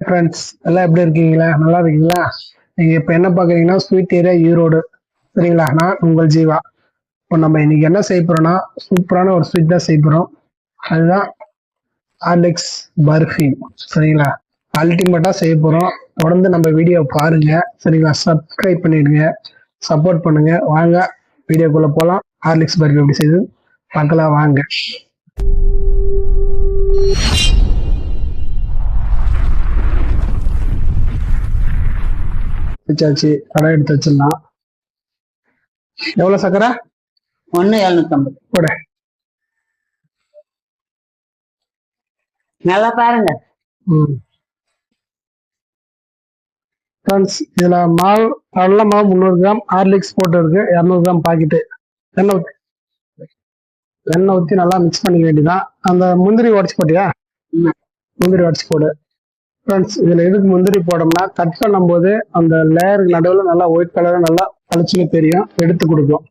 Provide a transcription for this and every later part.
Friends எல்லாம் எப்படி இருக்கீங்களா? நல்லா இருக்கீங்களா? நீங்கள் இப்போ என்ன பார்க்குறீங்கன்னா ஸ்வீட் ஏரியா ஈரோடு. சரிங்களா? நான் உங்கள் ஜீவா. இப்போ நம்ம இன்னைக்கு என்ன செய்ய போகிறோம்னா சூப்பரான ஒரு ஸ்வீட் தான் செய்ய போகிறோம் அதுதான் ஆலெக்ஸ் பர்ஃபி சரிங்களா? அல்டிமேட்டாக செய்ய போகிறோம் தொடர்ந்து நம்ம வீடியோ பாருங்கள் சரிங்களா? சப்ஸ்கிரைப் பண்ணிடுங்க. சப்போர்ட் பண்ணுங்கள் வாங்க வீடியோக்குள்ளே போகலாம் ஆர்லிக்ஸ் பர்ஃபி எப்படி செய்து பார்க்கலாம். வாங்க. வச்சாச்சு. கடை எடுத்து வச்சிடலாம். எவ்வளவு சக்கரை? ஒண்ணு எழுநூத்தம்பது. போட. நல்லா பாருங்க. ஃப்ரெண்ட்ஸ் இதுல மாவு கடலை மாவு முந்நூறு கிராம் ஹார்லிக்ஸ் போட்டு இருக்கு இரநூறு கிராம் பாக்கெட்டு எண்ணெய் ஊத்தி எண்ணெய் ஊற்றி நல்லா மிக்ஸ் பண்ணிக்க வேண்டியதான் அந்த முந்திரி உடச்சி போட்டியா. முந்திரி உடச்சி போடு. ஃப்ரெண்ட்ஸ் இதுல எதுக்கு முந்திரி போடோம்னா கட் பண்ணும்போது அந்த லேயருக்கு நடுவில் நல்லா ஒயிட் கலர் நல்லா பளிச்சுன்னு தெரியும். எடுத்து கொடுக்கும்.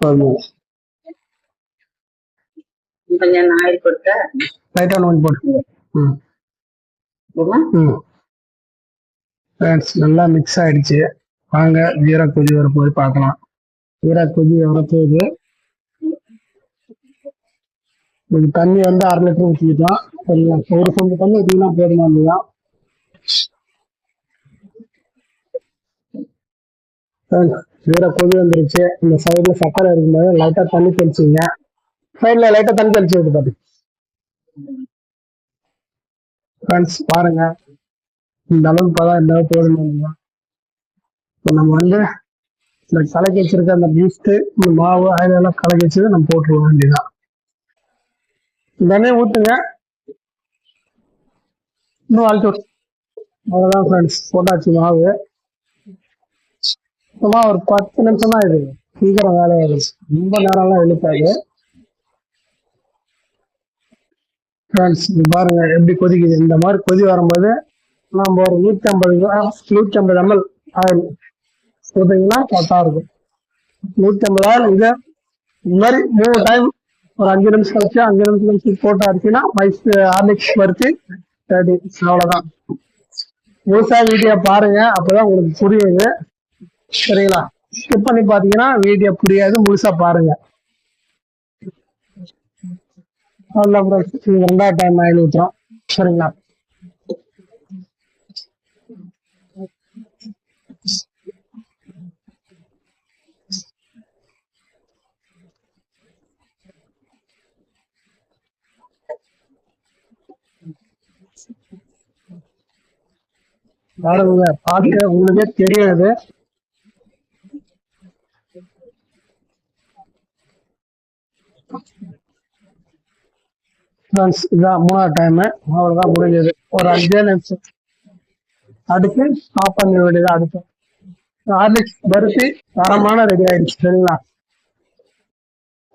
போதும். கொஞ்சம் போட்டா ஃப்ரெண்ட்ஸ் நல்லா மிக்ஸ் ஆயிடுச்சு. வாங்க ஜீரா கொதி வர போய் பார்க்கலாம். ஜீரா கொதி வரப்போகுது. இது தண்ணி வந்து அரை லிட்டர் ஊற்றிக்கிட்டோம் சரிங்களா ஒரு சொம்பு தண்ணி ஊற்றினா போதுமானதுதான் தான் வேற கொதி வந்துருச்சு. இந்த சைடுல சக்கரை இருக்கும்போது லைட்டா தண்ணி தெளிச்சுங்க. சைடுல லைட்டா தண்ணி தெளிச்சு விட்டு பாரு ஃப்ரெண்ட்ஸ் பாருங்க. இந்த அளவுக்கு பார்த்தா இந்த அளவுக்கு போதும் இப்போ நம்ம வந்து இந்த கலக்கி வச்சிருக்க அந்த பீஸ்ட்டு இந்த மாவு அதெல்லாம் எல்லாம் கலக்கி வச்சது நம்ம போட்டுருவோம் வேண்டியதான் உடனே ஊத்துங்க. இன்னும் அழுத்தி அவ்வளோதான் ஃப்ரெண்ட்ஸ் போட்டாச்சு மாவு. சும்மா ஒரு பத்து நிமிஷம் தான் இது சீக்கிரம் வேலையாகும் ரொம்ப நேரம்லாம் இழுக்காது. ஃப்ரெண்ட்ஸ் இது பாருங்க எப்படி கொதிக்குது. இந்த மாதிரி கொதி வரும்போது நம்ம ஒரு நூற்றி ஐம்பது நூற்றி ஐம்பது எம்எல் ஆயில் போட்டீங்கன்னா கரெக்டாக இருக்கும். நூற்றி ஐம்பது ஆயில் இதை இந்த மாதிரி மூணு டைம் ஒரு அஞ்சு நிமிஷம் கழிச்சு அஞ்சு நிமிஷம் கழிச்சு போட்டா அடிச்சுன்னா மைஸ் ஹார்லிக்ஸ் பருத்தி ரெடி அவ்வளவுதான். முழுசா வீடியோ பாருங்க அப்பதான் உங்களுக்கு புரியுது. சரிங்களா? ஸ்கிப் பண்ணி பார்த்தீங்கன்னா வீடியோ புரியாது முழுசா பாருங்க. அவ்வளோ ரெண்டாவது டைம் ஆயில் ஊற்றுறோம் சரிங்களா? பாருங்க பார்க்க உங்களுக்கே தெரியாது. ஃப்ரெண்ட்ஸ் இதான் மூணாவது டைம் அவ்வளோதான் முடிஞ்சது. ஒரு அஞ்சே நிமிஷம். அடுத்து ஸ்டாப் பண்ண வேண்டியது அடுத்து. ஹார்லிக்ஸ் பருத்தி தரமான ரெடி ஆயிடுச்சு. சரிங்களா?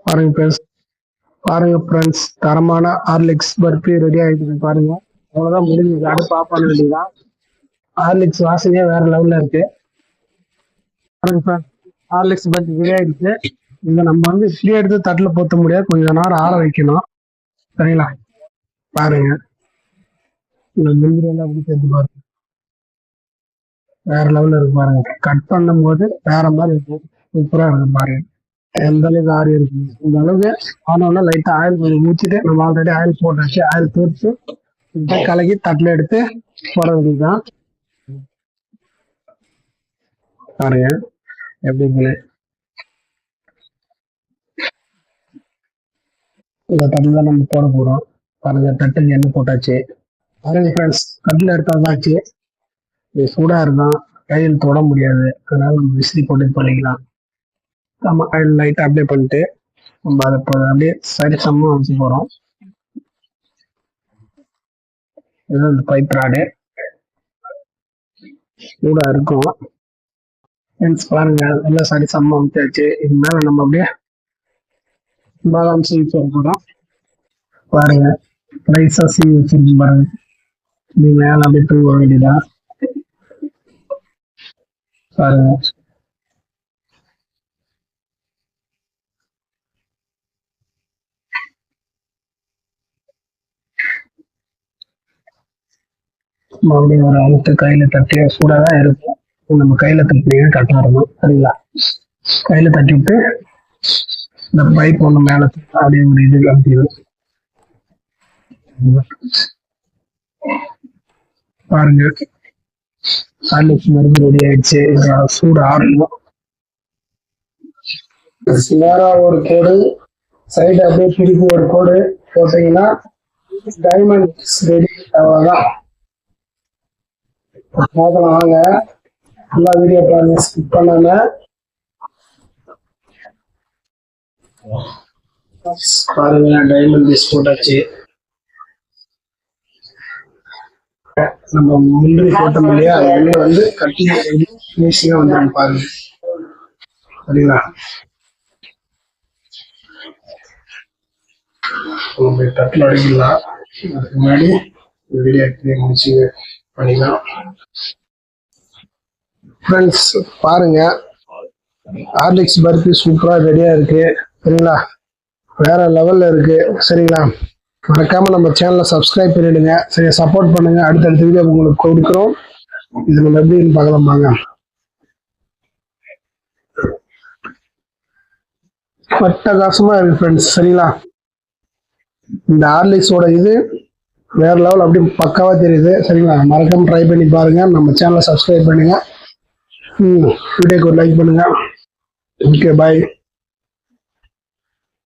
பாருங்க ஃப்ரெண்ட்ஸ் பாருங்க ஃப்ரெண்ட்ஸ் தரமான ஹார்லிக்ஸ் பருத்தி ரெடி ஆயிடுச்சு பாருங்க. அவ்வளோதான் முடிஞ்சது. அடுத்து ஆஃப் பண்ண வேண்டியதுதான். ஹார்லிக்ஸ் வாசனையே வேற லெவல்ல இருக்கு. ஹார்லிக்ஸ் பருத்தி ரெடி இதை நம்ம வந்து இப்படியே எடுத்து தட்டில் போத்த முடியாது. கொஞ்ச நேரம் ஆற வைக்கணும். சரிங்களா? பாருங்க. இந்த முந்திரி எப்படி சேர்த்து பாருங்க. வேற லெவல்ல இருக்கு பாருங்க. கட் பண்ணும் போது வேற மாதிரி இருக்கும் சூப்பரா இருக்கு பாருங்க. எந்த அளவுக்கு ஆறி இருக்கு? இந்த அளவுக்கு ஆனோன்னா லைட்டா ஆயில் கொஞ்சம் ஊற்றிட்டு நம்ம ஆல்ரெடி ஆயில் போட்டாச்சு. ஆயில் தூர்த்து கலக்கி தட்டில் எடுத்து போட வேண்டியதுதான். பாருங்க. எப்படி இந்த தட்டில் தான் நம்ம போட போறோம். பாருங்க தட்டில் எண்ணெய் போட்டாச்சு. பாருங்க ஃப்ரெண்ட்ஸ் தட்டில் எடுத்தாதாச்சு இது சூடா இருக்கும் கையில் தொட முடியாது. அதனால நம்ம விசிறி போட்டு பண்ணிக்கலாம் நம்ம ஆயில் லைட்டாக அப்ளை பண்ணிட்டு நம்ம அதை அப்படியே சரி சமமாக வச்சு போகிறோம் இதுதான் இந்த பைப் ராடு சூடாக இருக்கும். ஃப்ரெண்ட்ஸ் பாருங்க. எல்லாம் சாரி செம்ம அமுத்தாச்சு இது மேலே நம்ம அப்படியே பாதாம் சீவி போட போகிறோம் பாருங்க. ரைஸாக சீவி வச்சிருக்கோம் பாருங்க. இது மேலே அப்படியே தூங்க வேண்டியதா? பாருங்க. மறுபடியும் ஒரு அழுத்து கையில தட்டியாக சூடாக தான் இருக்கும். நம்ம கையில தட்டினீங்க கரெக்டாக இருக்கும் சரிங்களா? கையில தட்டி விட்டு இந்த பைப் ஒன்று மேல அப்படியே ஒரு இது காமிக்குது. பாருங்க. ஹார்லிக்ஸ் மருந்து ரெடி ஆயிடுச்சு. சூடு ஆறணும். நேரா ஒரு கோடு. சைடு அப்படியே பிரிப்பு ஒரு கோடு போட்டீங்கன்னா டைமண்ட் ரெடி அவ்வளோதான் பார்க்கலாம் வாங்க. நல்லா வீடியோ பாருங்க ஸ்கிப் பண்ணாம. பாருங்க டைமண்ட் பீஸ் போட்டாச்சு. நம்ம முந்திரி போட்டோம் இல்லையா அது உள்ள வந்து கட்டிங் ஃபினிஷிங்காக வந்துடும் பாருங்க. சரிங்களா? நம்ம தட்டில் அடிக்கலாம். அதுக்கு முன்னாடி வீடியோ முடிச்சு பண்ணிக்கலாம். ஃப்ரெண்ட்ஸ் பாருங்க. ஹார்லிக்ஸ் பர்ஃபி சூப்பராக ரெடியாக இருக்கு. சரிங்களா? வேற லெவலில் இருக்கு. சரிங்களா? மறக்காம நம்ம சேனலை சப்ஸ்கிரைப் பண்ணிடுங்க. சரி சப்போர்ட் பண்ணுங்க. அடுத்தடுத்த வீடியோ உங்களுக்கு கொடுக்குறோம். இது நம்ம எப்படின்னு பார்க்கலாம் வாங்க. அட்டகாசமா இருக்கு ஃப்ரெண்ட்ஸ் சரிங்களா? இந்த ஹார்லிக்ஸோட இது வேற லெவல் அப்படி பக்காவா தெரியுது. சரிங்களா? மறக்காம ட்ரை பண்ணி பாருங்க. நம்ம சேனலை சப்ஸ்கிரைப் பண்ணுங்கள் வீடியோக்கு ஒரு லைக் பண்ணுங்கள் ஓகே பாய்